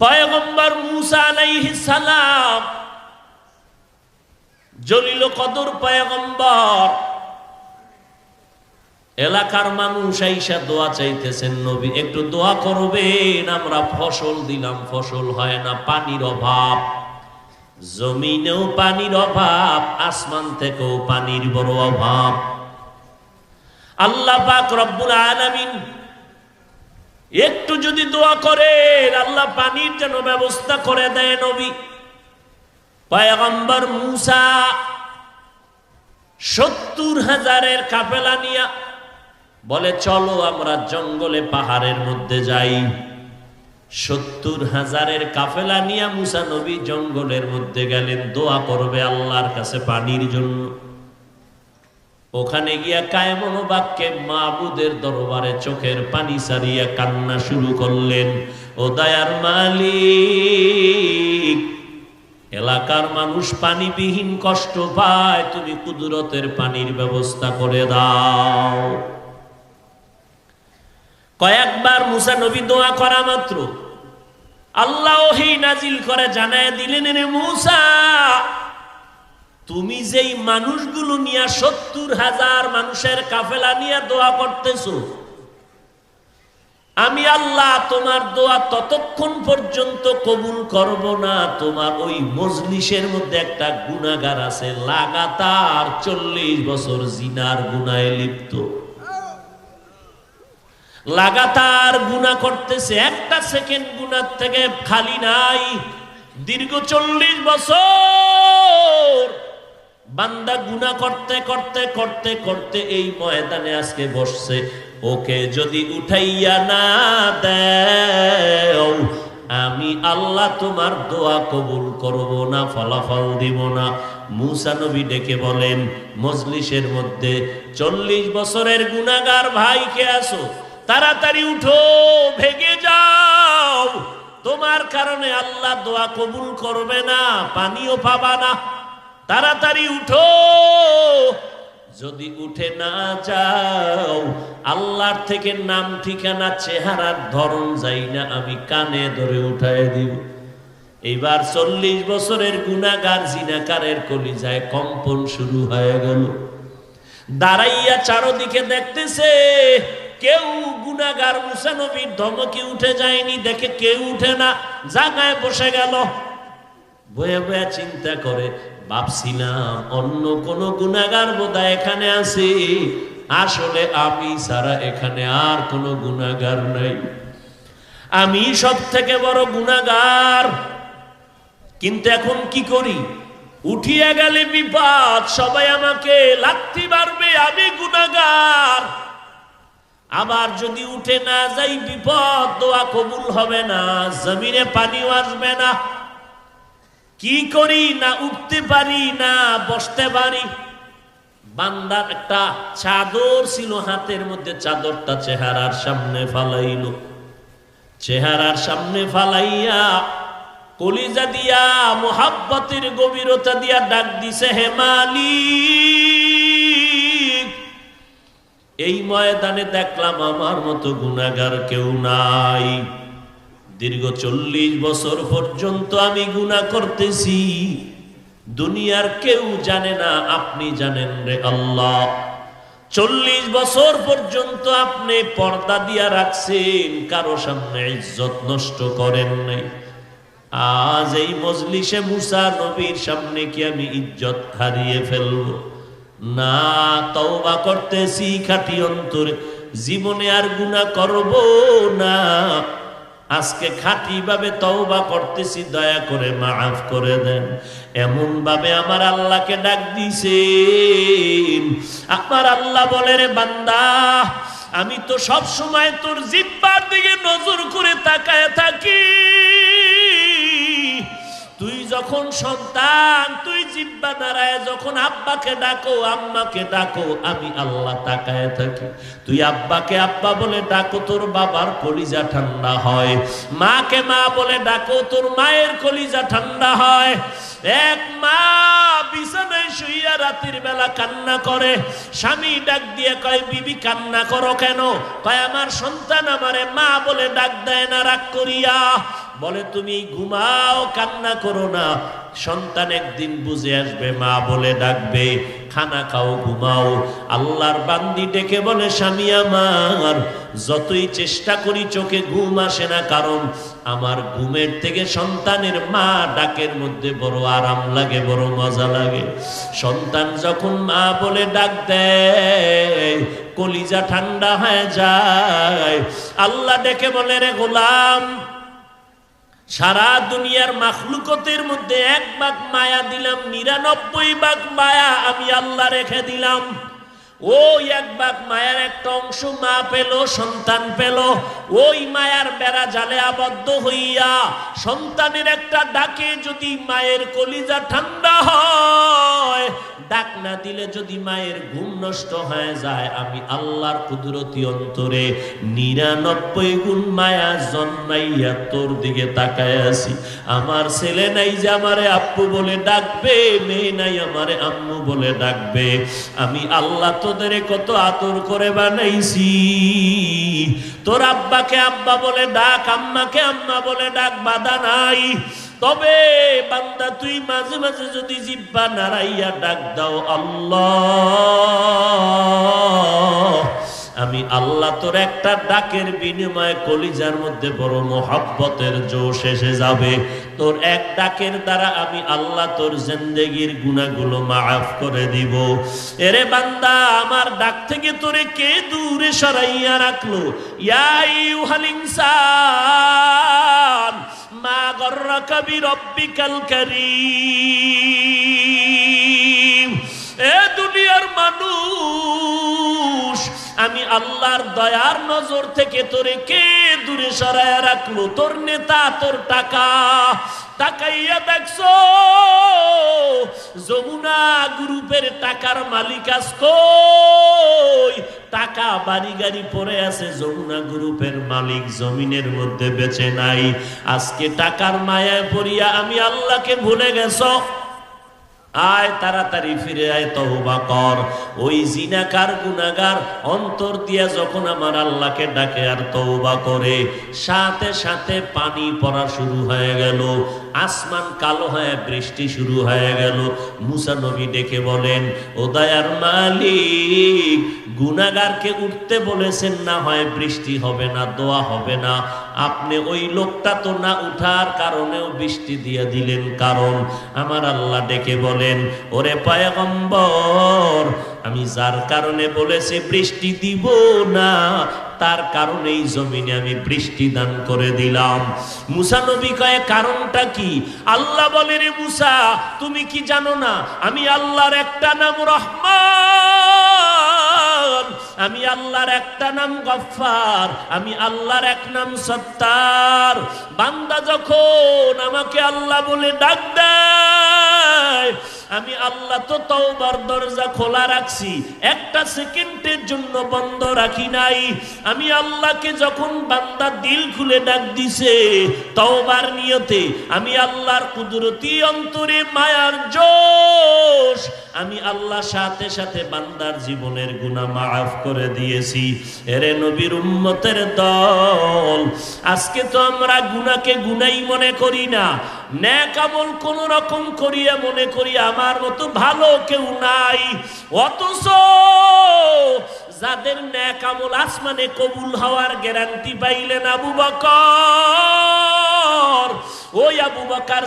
পয়গম্বর মুসা আলাইহিস সালাম, জলিল কদর পয়গম্বর, এলাকার মানুষ আইসা দোয়া চাইতেছেন, নবী, একটু দোয়া করবেন, আমরা ফসল দিলাম, ফসল হয় না, পানির অভাব। জমিনেও পানির অভাব, আসমান থেকেও পানির বড় অভাব। আল্লাহ পাক রব্বুল আলামিন একটু যদি দোয়া করে আল্লাহ পানির যেন ব্যবস্থা করে দেয় নবী। পয়গম্বর মুসা সত্তর হাজারের কাফেলা নিয়া বলে, চলো আমরা জঙ্গলে পাহাড়ের মধ্যে যাই। সত্তর হাজারের কাফেলা নিয়া মুসা নবী জঙ্গলের মধ্যে গেলেন, দোয়া করবে আল্লাহর কাছে পানির জন্য। ওখানে গিয়া কায়মন বাক্যে মাবুদের দরবারে চোখের পানি সারিয়া কান্না শুরু করলেন, ও দয়ার মালিক, এলাকার মানুষ পানিবিহীন কষ্ট পায়, তুমি কুদরতের পানির ব্যবস্থা করে দাও। কয়েকবার মুসা নবী দোয়া করা মাত্র। আল্লাহ নাজিল করে জানায় দিলেন রে মুসা তুমি যেই মানুষগুলো নিয়ে সত্তর হাজার মানুষের কাফেলা নিয়ে দোয়া করতেছ, আমি আল্লাহ তোমার দোয়া ততক্ষণ পর্যন্ত কবুল করব না। তোমার ওই মজলিসের মধ্যে একটা গুণাগার আছে, লাগাতার চল্লিশ বছর জিনার গুনায় লিপ্ত। লাগাতার গুণা করতেছে, একটা সেকেন্ড গুণার থেকে খালি নাই, দীর্ঘ চল্লিশ বছর। বান্দা গুণা করতে করতে করতে করতে এই ময়দানে আজকে বসছে। ওকে যদি উঠাইয়া না দেও, আমি আল্লাহ তোমার দোয়া কবুল করব না, ফলাফল দিব না। মুসা নবী ডেকে বলেন, মজলিসের মধ্যে চল্লিশ বছরের গুণাগার ভাইকে আসো তাড়াতাড়ি উঠো, ভেগে যাও। তোমার কারণে আল্লাহ দোয়া কবুল করবে না, পানিও পাবা না। তাড়াতাড়ি উঠো। যদি উঠে না যাও, আল্লাহর থেকে নাম ঠিকানা, চেহারার ধরন যাই না, আমি কানে ধরে উঠায় দিব। এইবার চল্লিশ বছরের গুণাগার জিনাকারের কলিজায় কম্পন শুরু হয়ে গেল। দাঁড়াইয়া চারোদিকে দেখতেছে, কেউ গুনাগার মুসানবীর ধমকে উঠে যায়নি, দেখে কেউ উঠে না জাগায় বসে গেল। বয়ে বয়ে চিন্তা করে, ভাবছিলাম অন্য কোন গুনাগার বোধ এখানে আছে। আসলে আমি ছাড়া এখানে আর কোনো গুনাগার নাই। আমি সব থেকে বড় গুনাগার কিন্তু এখন কি করি? উঠিয়া গেলে বিপদ, সবাই আমাকে লাগতে পারবে আমি গুনাগার আবার যদি উঠে না যাই বিপদ, দোয়া কবুল হবে না, জমিনে পানিও আসবে না। কি করি না উঠতে পারি, না বসতে পারি? বান্দার একটা চাদর ছিল হাতের মধ্যে, চাদরটা চেহারার সামনে ফালাইল। চেহারার সামনে ফালাইয়া কলিজা দিয়া, মোহাব্বতের গভীরতা দিয়া ডাক দিছে হেমালি এই ময়দানে দেখলাম আমার মতো গুণাগার কেউ নাই। দীর্ঘ চল্লিশ বছর পর্যন্ত আমি গুণা করতেছি। দুনিয়ার কেউ জানে না, আপনি জানেন রে আল্লাহ। চল্লিশ বছর পর্যন্ত আপনি পর্দা দিয়া রাখছেন, কারও সামনে ইজ্জত নষ্ট করেন নাই। আজ এই মজলিসে মুসা নবীর সামনে কি আমি ইজ্জত হারিয়ে ফেলব? না, তওবা করতেছি খাটি অন্তরে। জীবনে আর গুণা করব না। আজকে খাঁটি ভাবে তওবা করতেছি, দয়া করে মাফ করে দেন। এমন ভাবে আমার আল্লাহকে ডাক দিছেন। আমার আল্লাহ বলে, রে বান্দা, আমি তো সব সময় তোর জিব্বার দিকে নজর করে তাকায় থাকি। তুই যখন সন্তান, তুই জিব্বা দাঁড়ায় যখন আব্বাকে ডাকো, আম্মাকে ডাকো, আমি আল্লাহ তাকায় থাকি। তুই আব্বাকে আব্বা বলে ডাকো, তোর বাবার কলিজা ঠান্ডা হয়। মাকে মা বলে ডাকো, তোর মায়ের কলিজা ঠান্ডা হয়। এক মা বিছানায় শুইয়া রাতের বেলা কান্না করে। স্বামী ডাক দিয়ে কয়, বিবি, কান্না করো কেন? কয়, আমার সন্তান আমারে মা বলে ডাক দেয় না, রাগ করিয়া। বলে, তুমি ঘুমাও, কান্না করো না। সন্তান একদিন বুঝে আসবে, মা বলে ডাকবে, খানা খাও, ঘুমাও। আল্লাহর বান্দি ডেকে বলে, স্বামী আমার, যতই চেষ্টা করি চোখে ঘুম আসে না, কারণ আমার ঘুমের থেকে সন্তানের মা ডাকের মধ্যে বড় আরাম লাগে, বড় মজা লাগে। সন্তান যখন মা বলে ডাক দেয়, কলিজা ঠান্ডা হয়ে যায়, আল্লাহ ডেকে বলে, রে গোলাম সারা দুনিয়ার মাখলুকতের মধ্যে এক ভাগ মায়া দিলাম, নিরানব্বই ভাগ মায়া আমি আল্লাহ রেখে দিলাম। ওই এক ভাগ মায়ার একটা অংশ মা পেল, সন্তান পেল। ওই মায়ার বেড়া জালে আবদ্ধ হইয়া সন্তানের একটা ডাকে যদি মায়ের কলিজা ঠান্ডা হয়, ডাক না দিলে যদি মায়ের ঘুম নষ্ট হয়ে যায়, আমি আল্লাহর কুদরতি অন্তরে নিরানব্বই গুণ মায়া জন্মাইয়া তোর দিকে তাকায় আছি। আমার ছেলে নাই যে আমারে আপ্পু বলে ডাকবে, মেয়ে নাই আমারে আম্মু বলে ডাকবে। আমি আল্লাহ তোদের কত আতর করে বানাইছি। তোর আব্বাকে আব্বা বলে ডাক, আম্মাকে আম্মা বলে ডাক, বাধা নাই। তবে বান্দা, তুই মাঝে মাঝে যদি জিব্বা নাড়াইয়া ডাক দাও, আল্লাহ। আমি আল্লাহ তোর একটা ডাকের বিনিময়ে কলিজার মধ্যে বড় মোহাব্বতের জোশ এসে যাবে। তোর এক ডাকের দ্বারা আমি আল্লাহ তোর জিন্দেগির গুণাগুলো মাফ করে দিব। এরে বান্দা, আমার ডাক থেকে তোরে কে দূরে সরাইয়া রাখল? ইয়াই ইনসান, মা গর্রাকা বিরব্বিকাল কারীম। এ দুনিয়ার মানুষ আমি আল্লাহর দয়ার নজর থেকে তোরে কে দূরে সরায় রাখল? তোর নেতা, তোর টাকা। তাকাইয়া দেখছ, যমুনা গ্রুপের টাকার মালিক কই? টাকা বাড়ি গাড়ি পরে আছে, যমুনা গ্রুপের মালিক জমিনের মধ্যে বেঁচে নাই। আজকে টাকার মায়ায় পড়িয়া আমি আল্লাহকে ভুলে গেছো। আয় তাড়াতাড়ি ফিরে আয় তহবা কর। ওই জিনাকার গুনাগার অন্তর দিয়া যখন আমার আল্লাহকে ডাকে আর তহবা করে, সাথে সাথে পানি পড়া শুরু হয়ে গেল, আসমান কালো হয়ে বৃষ্টি শুরু হয়ে গেল। মুসা নবী ডেকে বলেন, ও দয়ার মালিক গুনাগারকে উঠতে বলেছেন না হয় বৃষ্টি হবে না, দোয়া হবে না। আপনি ওই লোকটা তো না উঠার কারণেও বৃষ্টি দিয়ে দিলেন কারণ আমার আল্লাহ ডেকে বলেন, ওরে পায়গম্বর, আমি যার কারণে বলেছি বৃষ্টি দিব না, তার কারণে এই জমিনে আমি বৃষ্টি দান করে দিলাম। মুসা নবী কয়ে, কারণটা কি? আল্লাহ বলে রে মুসা, তুমি কি জানো না, আমি আল্লাহর একটা নাম রহমান আমি আল্লাহর একটা নাম গফার আমি আল্লাহর এক নাম সত্তার। বান্দা যখন আমাকে আল্লাহ বলে ডাক দেয় আমি আল্লাহ তো তওবার দরজা খোলা রাখছি, একটা সেকেন্ডের জন্য বন্ধ রাখি নাই। আমি আল্লাহকে যখন বান্দা দিল খুলে ডাক দিছে তওবার নিয়তে, আমি আল্লাহর কুদরতি অন্তরে মায়ার জোশ, আমি আল্লাহ সাথে সাথে বান্দার জীবনের গুনাহ মাফ করে দিয়েছি। এরে নবীর উম্মতের দল, আজকে তো আমরা গুনাকে গুনাই মনে করি না। ন্যাক আমল কোন রকম করিয়া মনে করি আমার মতো ভালো কেউ নাই। অথচ যাদের ন্যাকামল আসমানে কবুল হওয়ার গ্যারান্টি পাইলেন আবু বকর। ওই আবু বকর